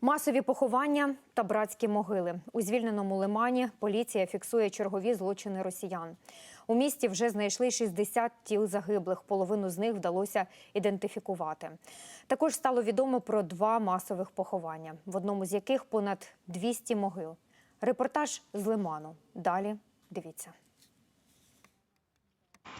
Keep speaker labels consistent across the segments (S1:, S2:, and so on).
S1: Масові поховання та братські могили у звільненому лимані. Поліція фіксує чергові злочини росіян. У місті вже знайшли 60 тіл загиблих. Половину з них вдалося ідентифікувати. Також стало відомо про два масових поховання, в одному з яких понад 200 могил. Репортаж з лиману. Далі дивіться.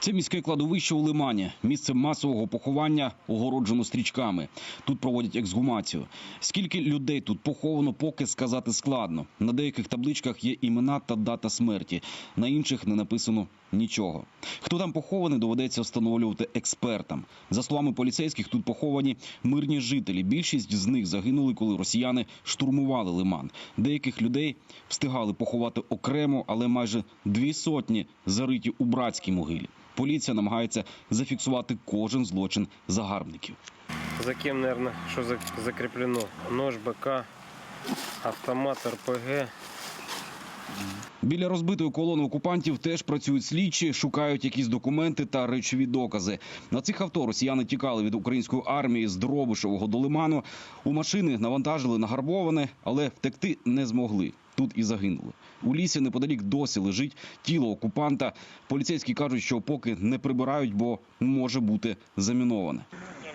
S2: Це міське кладовище у Лимані. Місце масового поховання огороджено стрічками. Тут проводять ексгумацію. Скільки людей тут поховано, поки сказати складно. На деяких табличках є імена та дата смерті, на інших не написано нічого. Хто там похований, доведеться встановлювати експертам. За словами поліцейських, тут поховані мирні жителі. Більшість з них загинули, коли росіяни штурмували Лиман. Деяких людей встигали поховати окремо, але майже дві сотні зариті у братській могилі. Поліція намагається зафіксувати кожен злочин загарбників.
S3: За ким, мабуть, що закріплено? Нож, БК, автомат, РПГ.
S2: Біля розбитої колони окупантів теж працюють слідчі, шукають якісь документи та речові докази. На цих авто росіяни тікали від української армії з Дробишевого до Лиману. У машини навантажили нагарбоване, але втекти не змогли. Тут і загинули. У лісі неподалік досі лежить тіло окупанта. Поліцейські кажуть, що поки не прибирають, бо може бути заміноване.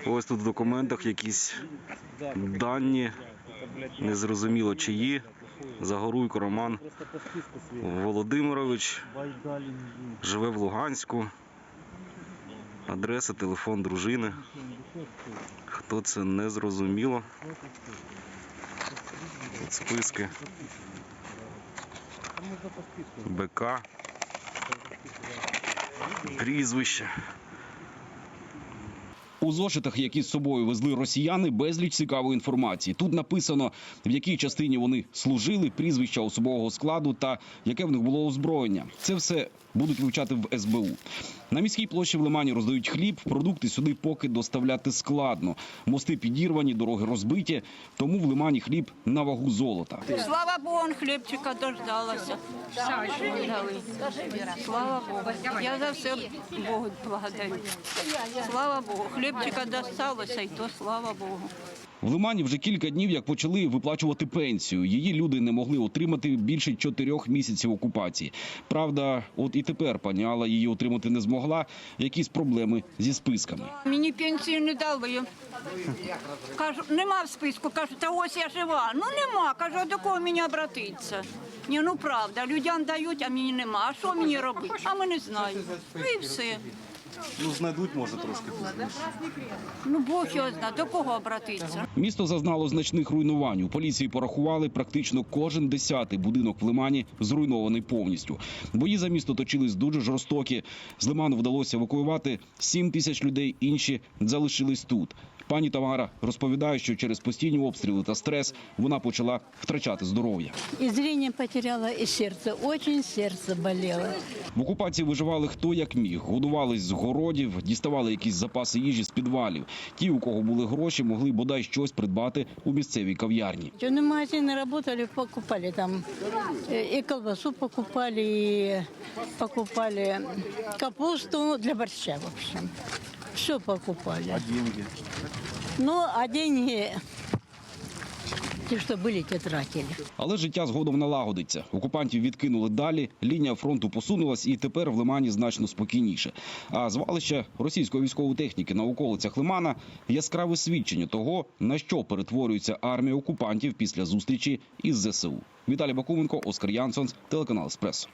S2: Ось тут в документах якісь дані, незрозуміло чиї. Загоруйко Роман Володимирович живе в Луганську. Адреса, телефон дружини. Хто це не зрозуміло. Тут списки. БК. Прізвище. У зошитах, які з собою везли росіяни, безліч цікавої інформації. Тут написано, в якій частині вони служили, прізвища особового складу та яке в них було озброєння. Це все будуть вивчати в СБУ. На міській площі в Лимані роздають хліб. Продукти сюди поки доставляти складно. Мости підірвані, дороги розбиті. Тому в Лимані хліб на вагу золота.
S4: Слава Богу, хлібчика дождалася. Слава Богу. Я за все Богу благодарю. Слава Богу. Хлібчика досталося, і то слава Богу.
S2: В Лимані вже кілька днів як почали виплачувати пенсію. Її люди не могли отримати більше чотирьох місяців окупації. Правда, от і тепер пані Алла її отримати не змогла. Якісь проблеми зі списками.
S4: Мені пенсію не дали. Кажу, нема в списку. Кажу, та ось я жива. Ну нема. Кажу, а до кого мені обратитися? Ні, ну правда, людям дають, а мені нема. А що мені робити? А ми не знаємо. Ну і все.
S2: Ну знайдуть, може трошки.
S4: Ну Бог його знає, до кого обратитися.
S2: Місто зазнало значних руйнувань. У поліції порахували практично кожен десятий будинок в Лимані зруйнований повністю. Бої за місто точились дуже жорстокі. З Лиману вдалося евакуювати 7 тисяч людей. Інші залишились тут. Пані Тамара розповідає, що через постійні обстріли та стрес вона почала втрачати здоров'я.
S5: И зрение потеряла, и сердце. Очень сердце болело.
S2: В окупації виживали хто як міг, годувались з городів, діставали якісь запаси їжі з підвалів. Ті, у кого були гроші, могли бодай щось придбати у місцевій кав'ярні.
S5: Темные магазины работали, покупали там э, и колбасу покупали, и покупали капусту ну, для борща, в общем. Все покупали. А деньги? Ну, а деньги, те, что были, те тратили.
S2: Але життя згодом налагодиться. Окупантів відкинули далі. Лінія фронту посунулась, і тепер в Лимані значно спокійніше. А звалище російської військової техніки на околицях Лимана яскраве свідчення того, на що перетворюється армія окупантів після зустрічі із ЗСУ. Віталій Бакуменко, Оскар Янсонс, телеканал Еспресо.